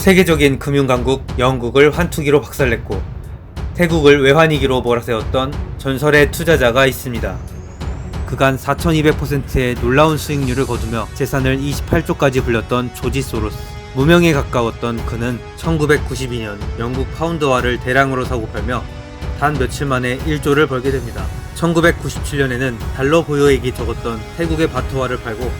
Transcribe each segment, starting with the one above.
세계적인 금융강국 영국을 환투기로 박살냈고 태국을 외환위기로 몰아세웠던 전설의 투자자가 있습니다. 그간 4200%의 놀라운 수익률을 거두며 재산을 28조까지 불렸던 조지 소로스. 무명에 가까웠던 그는 1992년 영국 파운드화를 대량으로 사고 팔며 단 며칠 만에 1조를 벌게 됩니다. 1997년에는 달러 보유액이 적었던 태국의 바트화를 팔고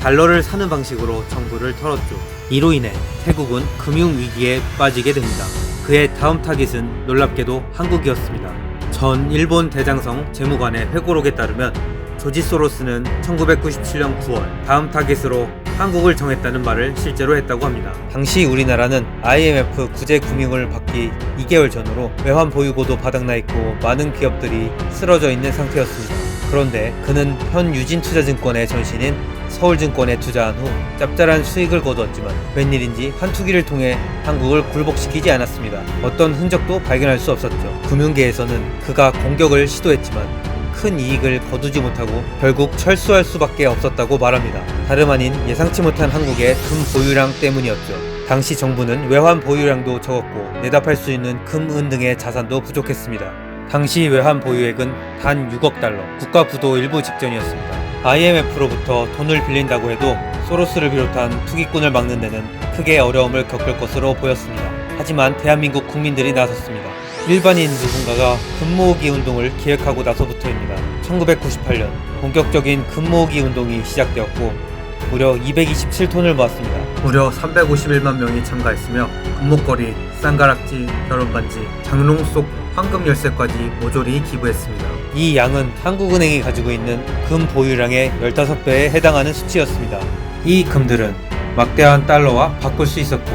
달러를 사는 방식으로 정부를 털었죠. 이로 인해 태국은 금융위기에 빠지게 됩니다. 그의 다음 타깃은 놀랍게도 한국이었습니다. 전 일본 대장성 재무관의 회고록에 따르면 조지 소로스는 1997년 9월 다음 타깃으로 한국을 정했다는 말을 실제로 했다고 합니다. 당시 우리나라는 IMF 구제 금융을 받기 2개월 전으로 외환 보유고도 바닥나 있고 많은 기업들이 쓰러져 있는 상태였습니다. 그런데 그는 현 유진투자증권의 전신인 서울증권에 투자한 후 짭짤한 수익을 거두었지만 웬일인지 환투기를 통해 한국을 굴복시키지 않았습니다. 어떤 흔적도 발견할 수 없었죠. 금융계에서는 그가 공격을 시도했지만 큰 이익을 거두지 못하고 결국 철수할 수밖에 없었다고 말합니다. 다름 아닌 예상치 못한 한국의 금 보유량 때문이었죠. 당시 정부는 외환 보유량도 적었고 내다팔 수 있는 금, 은 등의 자산도 부족했습니다. 당시 외환 보유액은 단 6억 달러, 국가 부도 일부 직전이었습니다. IMF로부터 돈을 빌린다고 해도 소로스를 비롯한 투기꾼을 막는 데는 크게 어려움을 겪을 것으로 보였습니다. 하지만 대한민국 국민들이 나섰습니다. 일반인 누군가가 금모으기 운동을 기획하고 나서부터입니다. 1998년 본격적인 금모으기 운동이 시작되었고 무려 227톤을 모았습니다. 무려 351만 명이 참가했으며 금목걸이, 쌍가락지, 결혼반지, 장롱 속 황금 열쇠까지 모조리 기부했습니다. 이 양은 한국은행이 가지고 있는 금 보유량의 15배에 해당하는 수치였습니다. 이 금들은 막대한 달러와 바꿀 수 있었고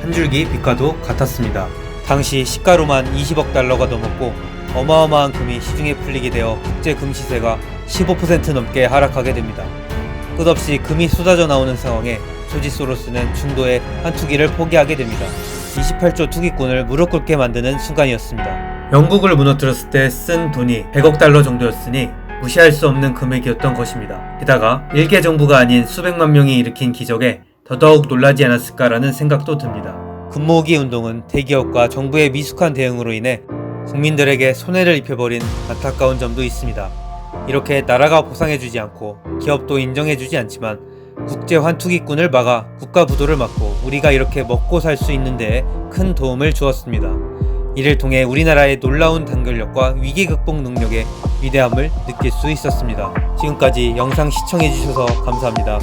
한 줄기 빛과도 같았습니다. 당시 시가로만 20억 달러가 넘었고 어마어마한 금이 시중에 풀리게 되어 국제 금 시세가 15% 넘게 하락하게 됩니다. 끝없이 금이 쏟아져 나오는 상황에 조지 소로스는 중도에 한 투기를 포기하게 됩니다. 28조 투기꾼을 무릎 꿇게 만드는 순간이었습니다. 영국을 무너뜨렸을 때 쓴 돈이 100억 달러 정도였으니 무시할 수 없는 금액이었던 것입니다. 게다가 일개 정부가 아닌 수백만 명이 일으킨 기적에 더더욱 놀라지 않았을까라는 생각도 듭니다. 금모으기 운동은 대기업과 정부의 미숙한 대응으로 인해 국민들에게 손해를 입혀버린 안타까운 점도 있습니다. 이렇게 나라가 보상해주지 않고 기업도 인정해주지 않지만 국제 환투기꾼을 막아 국가 부도를 막고 우리가 이렇게 먹고 살 수 있는 데에 큰 도움을 주었습니다. 이를 통해 우리나라의 놀라운 단결력과 위기 극복 능력의 위대함을 느낄 수 있었습니다. 지금까지 영상 시청해주셔서 감사합니다.